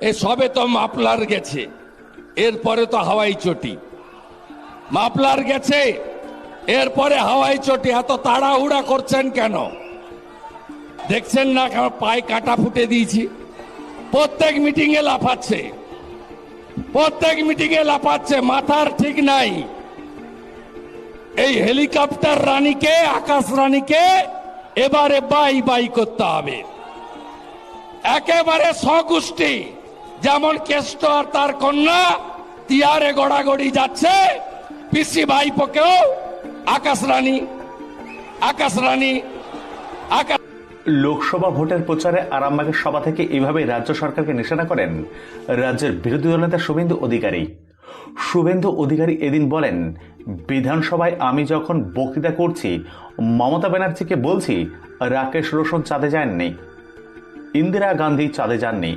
এ সবে তো মাপলার গেছে। এরপরে তো হাওয়াই চটি। মাপলার গেছে, এরপরে হাওয়াই চটি, এত তাড়াহুড়া করছেন কেন? দেখছেন না আমার পায়ে কাটা ফুটে দিয়েছি? প্রত্যেক মিটিং এ লাফাচ্ছে। প্রত্যেক মিটিং এ লাফাচ্ছে, মাথার ঠিক নাই। এই হেলিকপ্টার রানীকে, আকাশ রানীকে এবারে বাই বাই করতে হবে। একেবারে স্বগোষ্ঠী যেমন কেষ্ট আর তার কন্যা, তিয়ারে গড়াগড়ি যাচ্ছে, পিসি ভাইপোকেও আকাশ রানী আকাশ রানী, আকাশ লোকসভা ভোটের প্রচারে আরামবাগের সভা থেকে এইভাবে রাজ্য সরকারকে নিশানা করেন রাজ্যের বিরোধী দলনেতা শুভেন্দু অধিকারী। শুভেন্দু অধিকারী এদিন বলেন, বিধানসভায় আমি যখন বক্তৃতা করছি, মমতা ব্যানার্জিকে বলছি, রাকেশ রোশন চাঁদে যাননি ইন্দিরা গান্ধী চাঁদে যাননি।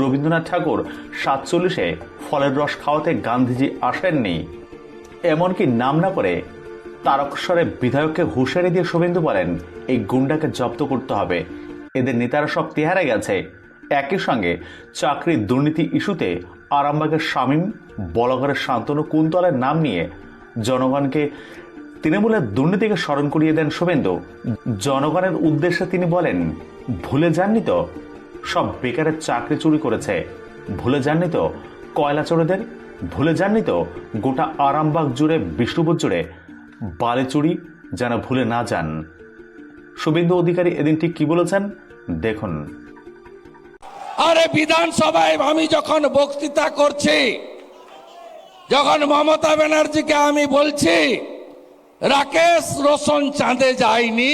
রবীন্দ্রনাথ ঠাকুর সাতচল্লিশে ফলের রস খাওয়াতে গান্ধীজি আসেননি। এমনকি নাম না করে তারকেশ্বরে বিধায়ককে হুঁশিয়ারি দিয়ে শুভেন্দু বলেন, এই গুন্ডাকে জব্দ করতে হবে। এদের নেতারা সব তেহারা গেছে। একই সঙ্গে চাকরির দুর্নীতি ইস্যুতে আরামবাগের শামীম বলগড়ের শান্তনু কুন্তলের নাম নিয়ে জনগণকে তৃণমূলের দুর্নীতিকে স্মরণ করিয়ে দেন শুভেন্দু। জনগণের উদ্দেশ্যে তিনি বলেন, ভুলে যাননি তো? সব বেকারের চাকরি চুরি করেছে। ভুলে যাননি তো? কয়লা চোরেদের? ভুলে যাননি তো? গোটা আরামবাগ জুড়ে, বিষ্ণুপুর জুড়ে বালে চুরি যেন ভুলে না যান। শুভেন্দু অধিকারী এদিন ঠিক কি বলেছেন? দেখুন। আরে বিধানসভায় আমি যখন বক্তৃতা করছি, যখন মমতা ব্যানার্জিকে আমি বলছি, রাকেশ রোশন চাঁদে যায়নি,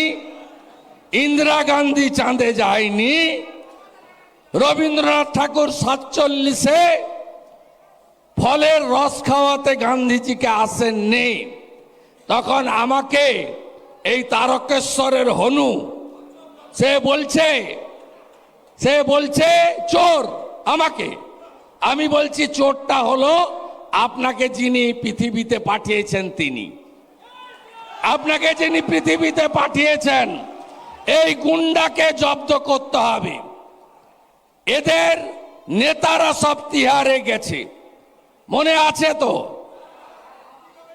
ইন্দিরা গান্ধী চাঁদে যায়নি রবীন্দ্রনাথ ঠাকুর সাতচল্লিশে ফলের রস খাওয়াতে গান্ধীজিকে আসেননি। তখন আমাকে এই তারকেশ্বরের হনু, সে বলছে সে বলছে, চোর, আমাকে। আমি বলছি, চোরটা হলো আপনাকে যিনি পৃথিবীতে পাঠিয়েছেন তিনি। আপনাকে যিনি পৃথিবীতে পাঠিয়েছেন, এই গুন্ডাকে জব্দ করতে হবে। এদের নেতারা সব তিহারে গেছে। মনে আছে তো?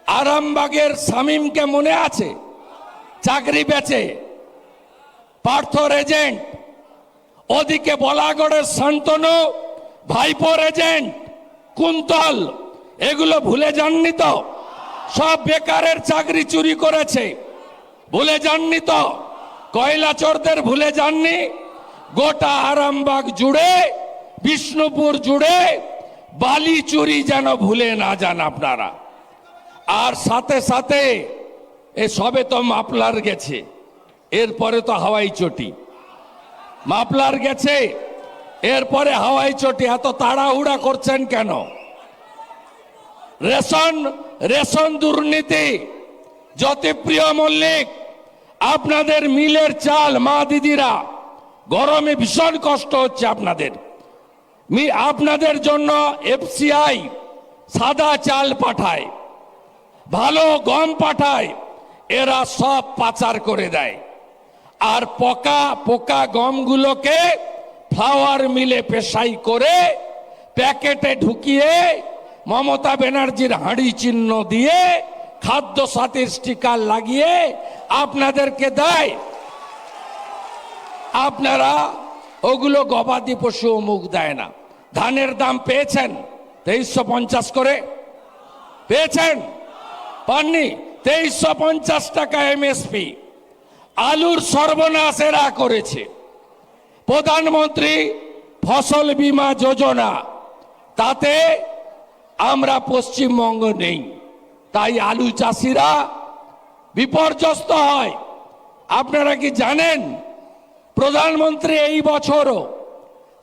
আরামবাগের শামীমকে মনে আছে? চাকরি বেচে। পার্থ এজেন্ট। ওদিকে বলাগড়ের শান্তনু, ভাইপোর এজেন্ট, কুন্তল, এগুলো ভুলে যাননি তো? সব বেকারের চাকরি চুরি করেছে। ভুলে যাননি তো? কয়লা চোরদের ভুলে যাননি? গোটা আরামবাগ জুড়ে, বিষ্ণুপুর জুড়ে বালি চুরি যেন ভুলে না যান আপনারা। আর সাথে সাথে এ সবে তো মাপলার গেছে, এরপরে তো হাওয়াই চটি। মাপলার গেছে, এরপরে হাওয়াই চটি, এত তাড়াহুড়া করছেন কেন? রেশন রেশন দুর্নীতি, জ্যোতিপ্রিয় মল্লিক, আপনাদের মিলের চাল মা দিদিরা গরমে ভীষণ কষ্ট হচ্ছে আপনাদের। আপনাদের জন্য এফসিআই সাদা চাল পাঠায়, ভালো গম পাঠায়, এরা সব পাচার করে দেয়। আর পকা, পোকা গমগুলোকে ফ্লাওয়ার মিলে পেশাই করে প্যাকেটে ঢুকিয়ে মমতা ব্যানার্জির হাঁড়ি চিহ্ন দিয়ে খাদ্য সাথীর স্টিকার লাগিয়ে আপনাদেরকে দেয়। আপনারা ওগুলো গবাদি পশু মুখ দেয় না। ধানের দাম পেয়েছেন তেইশশো পঞ্চাশ করে? পেয়েছেন? পাননি? তেইশশো পঞ্চাশ টাকা এমএসপি। আলুর সর্বনাশ এরা করেছে। প্রধানমন্ত্রী ফসল বীমা যোজনা। তাতে আমরা পশ্চিমবঙ্গ নেই। তাই আলু চাষিরা বিপর্যস্ত হয়। আপনারা কি জানেন? প্রধানমন্ত্রী এই বছরও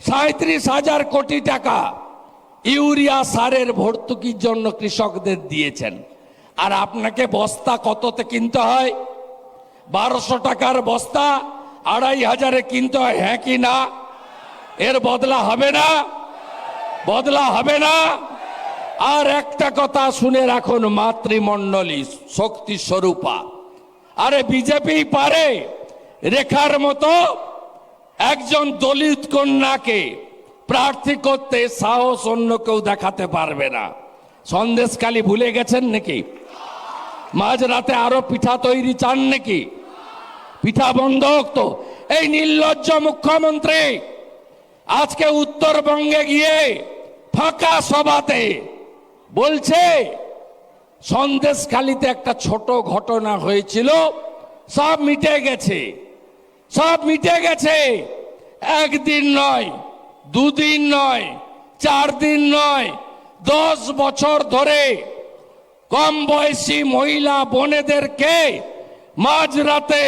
সাঁত্রিশ হাজার কোটি টাকা ইউরিয়া সারের ভর্তুকির জন্য কৃষকদের দিয়েছেন। আর আপনাকে বস্তা কততে কিনতে হয়? বারোশো টাকার বস্তা, আড়াই হাজারে কিনতে হয়। হ্যাঁ কি না? এর বদলা হবে না? বদলা হবে না? আর একটা কথা শুনে রাখুন, মাতৃমণ্ডলী শক্তি স্বরূপা। আরে বিজেপি পারে রেখার মতো একজন দলিত কন্যাকে প্রার্থী করতে সাহস অন্য কেউ দেখাতে পারবে না। সন্দেশকালী ভুলে গেছেন নাকি? মাঝরাতে আরও পিঠা তৈরি চান নাকি? পিঠা বন্ধ তো। এই নির্লজ্জ মুখ্যমন্ত্রী, আজকে উত্তরবঙ্গে গিয়ে ফাঁকা সভাতে বলছে, সন্দেশখালিতে একটা ছোট ঘটনা হয়েছিল, সব মিটে গেছে। সব মিটে গেছে। একদিন নয়, দুদিন নয় চার দিন নয়, দশ বছর ধরে কম বয়সী মহিলা বোনেদেরকে মাঝরাতে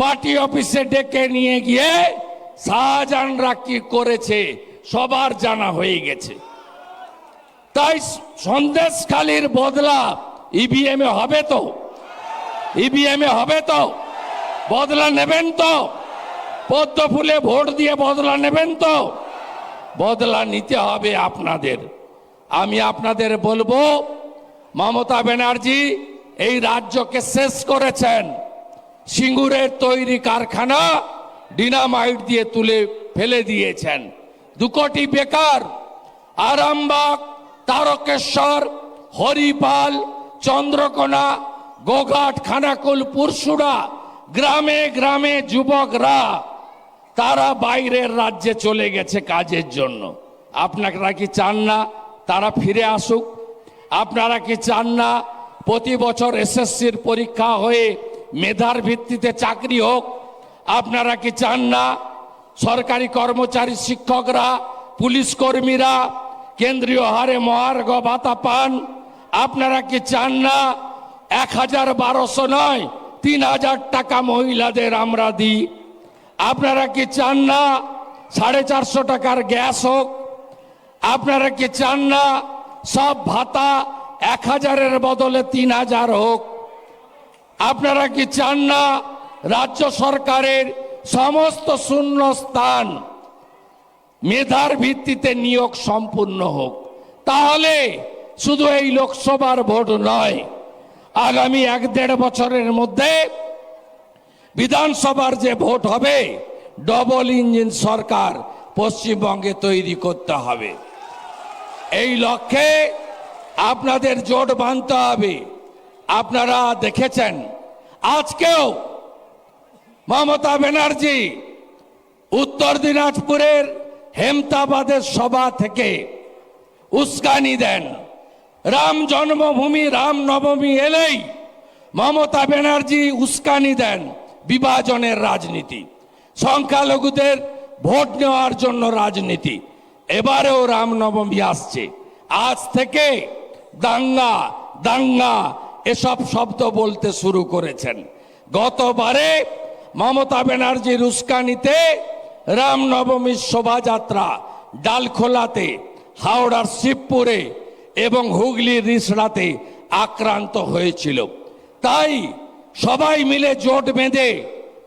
পার্টি অফিসে ডেকে নিয়ে গিয়ে শাহজাহানরা কি করেছে, সবার জানা হয়ে গেছে। তাই সন্দেশখালীর বদলা ইভিএম এ হবে তো? ইভিএম এ হবে তো? বদলা নেবেন তো। পদ্ম ফুলে ভোট দিয়ে বদলা নেবেন তো। বদলা নিতে হবে আপনাদের। আমি আপনাদের বলব, মমতা ব্যানার্জি এই রাজ্যকে শেষ করেছেন। সিঙ্গুরের তৈরি কারখানা ডিনামাইট দিয়ে তুলে ফেলে দিয়েছেন। দু কোটি বেকার, আরামবাগ, তারকেশ্বর, হরিপাল, চন্দ্রকোনা, গোঘাট, খানাকুল পুরসুরা গ্রামে গ্রামে যুবকরা, তারা বাইরের রাজ্যে চলে গেছে কাজের জন্য। আপনারা কি চান না তারা ফিরে আসুক? আপনারা কি চান না প্রতি বছর এসএসসির পরীক্ষা হয়ে মেধার ভিত্তিতে চাকরি হোক? আপনারা কি চান না সরকারি কর্মচারী শিক্ষকরা, পুলিশ কর্মীরা, কেন্দ্রীয় হারে মহার্ঘ ভাতা পান? আপনারা কি চান না এক হাজার বারোশো নয় তিন হাজার টাকা মহিলাদের আমরা দিই। আপনারা কি চান না সাড়ে চারশো টাকার গ্যাস হোক? আপনারা কি চান না সব ভাতা এক হাজারের বদলে তিন হাজার হোক? আপনারা কি চান না রাজ্য সরকারের সমস্ত শূন্য স্থান মেধার ভিত্তিতে নিয়োগ সম্পূর্ণ হোক? তাহলে শুধু এই লোকসভার ভোট নয় আগামী এক দেড় বছরের মধ্যে বিধানসভার যে ভোট হবে ডবল ইঞ্জিন সরকার পশ্চিমবঙ্গে তৈরি করতে হবে। এই লক্ষ্যে আপনাদের জোট বাঁধতে হবে। আপনারা দেখেছেন, আজকেও মমতা ব্যানার্জি উত্তর দিনাজপুরের হেমতাবাদের সভা থেকে উস্কানি দেন। রাম জন্মভূমি, রাম নবমী এলেই মমতা ব্যানার্জি উস্কানি দেন বিভাজনের রাজনীতি। সংখ্যালঘুদের ভোট নেওয়ার জন্য রাজনীতি। এবারেও রামনবমী আসছে। আজ থেকে দাঙ্গা দাঙ্গা, এসব শব্দ বলতে শুরু করেছেন। গতবারে মমতা ব্যানার্জির উস্কানিতে রামনবমীর শোভাযাত্রা ডালখোলাতে, হাওড়ার শিবপুরে এবং হুগলির রিসড়াতে আক্রান্ত হয়েছিল। তাই সবাই মিলে জোট বেঁধে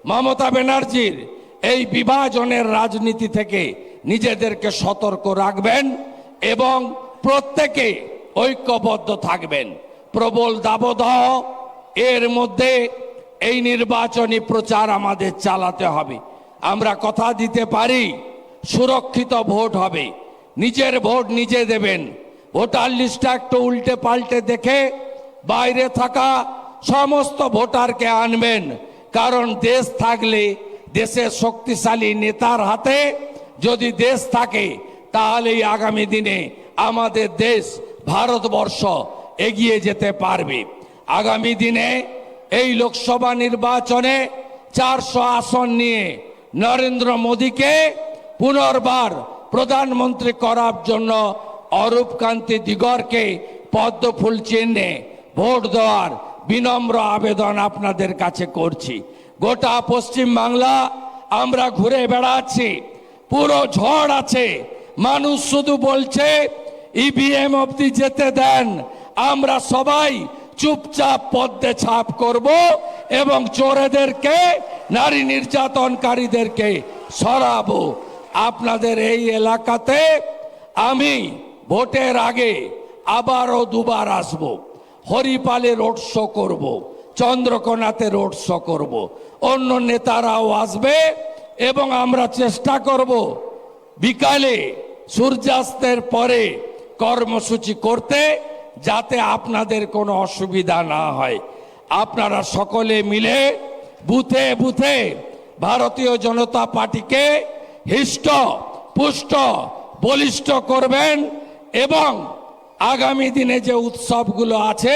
মমতা ব্যানার্জির এই বিভাজনের রাজনীতি থেকে নিজেদেরকে সতর্ক রাখবেন এবং প্রত্যেকে ঐক্যবদ্ধ থাকবেন। প্রবল দাবদাহ, এর মধ্যে এই নির্বাচনী প্রচার আমাদের চালাতে হবে। আমরা কথা দিতে পারি, সুরক্ষিত ভোট হবে। নিজের ভোট নিজে দেবেন। ভোটার লিস্টটা একটু উল্টে পাল্টে দেখে বাইরে থাকা সমস্ত ভোটারকে আনবেন। কারণ দেশ থাকলে দেশের শক্তিশালী নেতার হাতে যদি দেশ থাকে, তাহলেই আগামী দিনে আমাদের দেশ ভারতবর্ষ এগিয়ে যেতে পারবে। আগামী দিনে এই লোকসভা নির্বাচনে চারশো আসন নিয়ে নরেন্দ্র মোদীকে পুনর্বার প্রধানমন্ত্রী করার জন্য অরূপ কান্তি দিগরকে পদ্ম ফুল চিহ্নে ভোট দেওয়ার বিনম্র আবেদন আপনাদের কাছে করছি। গোটা পশ্চিম বাংলা আমরা ঘুরে বেড়াচ্ছি। পুরো ঝড় আছে। মানুষ শুধু বলছে, ইভিএম অব্দি যেতে দেন। আমরা সবাই চুপচাপ পদ্মে ছাপ করব এবং চোরেদেরকে, নারী নির্যাতনকারীদেরকে সরাবো। আপনাদের এই এলাকাতে আমি ভোটের আগে আবারও দুবার আসব। হরিপালে রোড শো করব, চন্দ্রকোনাতে রোড শো করব। অন্য নেতারাও আসবে এবং আমরা চেষ্টা করব বিকালে সূর্যাস্তের পরে কর্মসূচি করতে যাতে আপনাদের কোনো অসুবিধা না হয়। আপনারা সকলে মিলে বুথে বুথে ভারতীয় জনতা পার্টিকে হিষ্ট, পুষ্ট, বলিষ্ঠ করবেন এবং আগামী দিনে যে উৎসবগুলো আছে,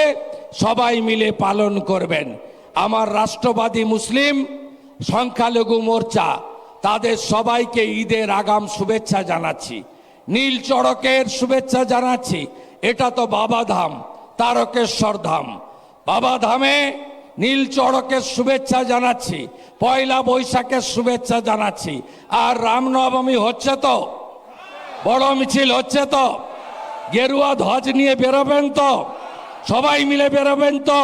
সবাই মিলে পালন করবেন। আমার রাষ্ট্রবাদী মুসলিম সংখ্যালঘু মোর্চা, তাদের সবাইকে ঈদের আগাম শুভেচ্ছা জানাচ্ছি। নীল চড়কের শুভেচ্ছা জানাচ্ছি। এটা তো বাবাধাম তারকেশ্বর ধাম। বাবাধামে নীল চড়কের শুভেচ্ছা জানাচ্ছি, পয়লা বৈশাখের শুভেচ্ছা জানাচ্ছি। আর রামনবমী হচ্ছে তো? বড় মিছিল হচ্ছে তো? গেরুয়া ধ্বজ নিয়ে বেরোবেন তো? সবাই মিলে বেরোবেন তো?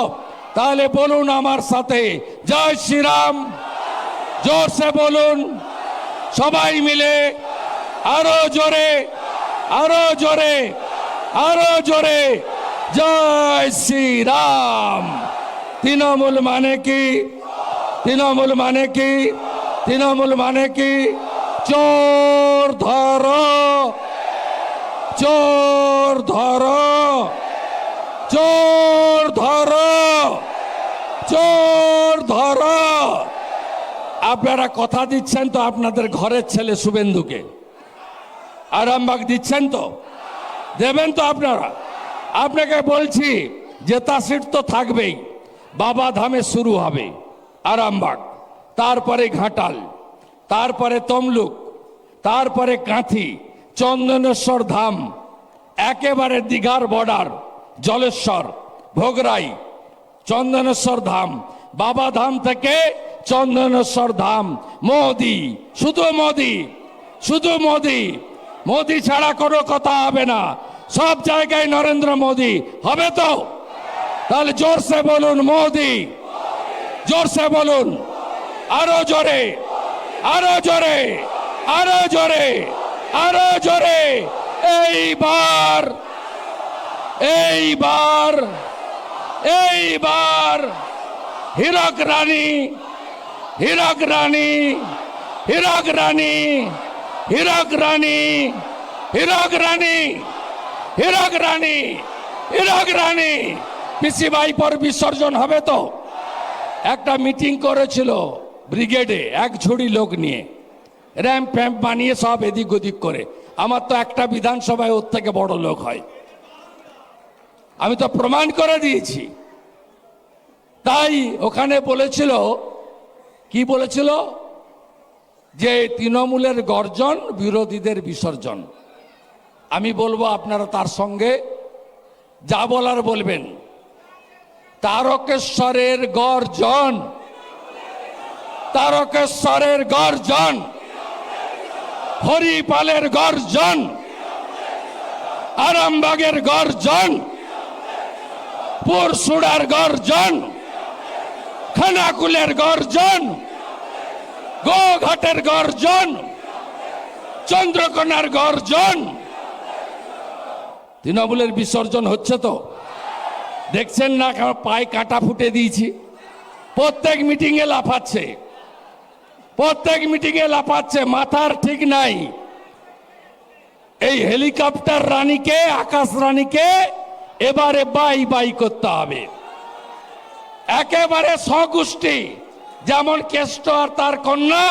তাহলে বলুন আমার সাথে, জয় শ্রীরাম। জোরসে বলুন। সবাই মিলে, আরও জোরে আরও জোরে আরও জোরে, জয় শ্রীরাম। তৃণমূল মানে কি? তৃণমূল মানে কি? তৃণমূল মানে কি? চোর ধরো। চোর ধরো। চোর ধরো। চোর ধরো। আপনারা কথা দিচ্ছেন তো আপনাদের ঘরের ছেলে শুভেন্দুকে। আরামবাগ দিচ্ছেন তো? দেবেন তো আপনারা? আপনাকে বলছি জেতা সিট তো থাকবেই। বাবা ধামে শুরু হবে আরামবাগ, তারপরে ঘাটাল, তারপরে তমলুক, তারপরে কাঁথি চন্দনেশ্বর ধাম, একেবারে দীঘার বর্ডার জলেশ্বর, ভোগরাই, চন্দনেশ্বর ধাম। বাবা ধাম থেকে চন্দনেশ্বর ধাম। মোদি, শুধু মোদি শুধু মোদি। মোদি ছাড়া কোনো কথা হবে না। সব জায়গায় নরেন্দ্র মোদি। হবে তো? তাহলে জোরসে বলুন মোদি। জোরসে বলুন। আরও জোরে। আরও জোরে। আরও জোরে। আরও জোরে। এইবার এইবার এইবার। হীরক রানী হীরক রানী হীরক রানী হীরক রানী হীরক রানী হীরক রানী হীরক রানী। পিসি বাইপর বিসর্জন হবে তো? একটা মিটিং করেছিল ব্রিগেডে, এক ঝুড়ি লোক নিয়ে। র্যাম্প ফ্যাম্প বানিয়ে সব এদিক ওদিক করে। আমার তো একটা বিধানসভায় ওর থেকে বড় লোক হয়। আমি তো প্রমাণ করে দিয়েছি। তাই ওখানে বলেছিল, কি বলেছিল? যে তৃণমূলের গর্জন, বিরোধীদের বিসর্জন। আমি বলব আপনারা তার সঙ্গে যা বলার বলবেন। তারকেশ্বরের গর্জন। তারকেশ্বরের গর্জন। হরিপালের গর্জন, আরামবাগের গর্জন পুরসুড়ার গর্জন, খানাকুলের গর্জন, গোঘাটের গর্জন, চন্দ্রকোনার গর্জন। তৃণমূলের বিসর্জন হচ্ছে তো। দেখছেন না, পায়ে কাটা ফুটে দিয়েছি। প্রত্যেক মিটিংয়ে লাফাচ্ছে। প্রত্যেক মিটিংয়ে লাফাচ্ছে, মাথার ঠিক নাই। এই হেলিকপ্টার রানীকে, আকাশ রানীকে এবারে বাই বাই করতে হবে। একেবারে স্বগোষ্ঠী যেমন কেষ্ট আর তার কন্যা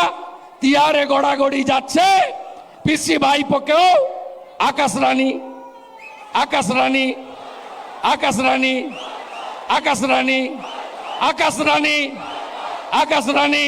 তিয়ারে গড়াগড়ি যাচ্ছে, পিসি ভাইপোকেও আকাশ রানী আকাশ রানী আকাশ রানী আকাশ রানী আকাশ রানী আকাশ রানী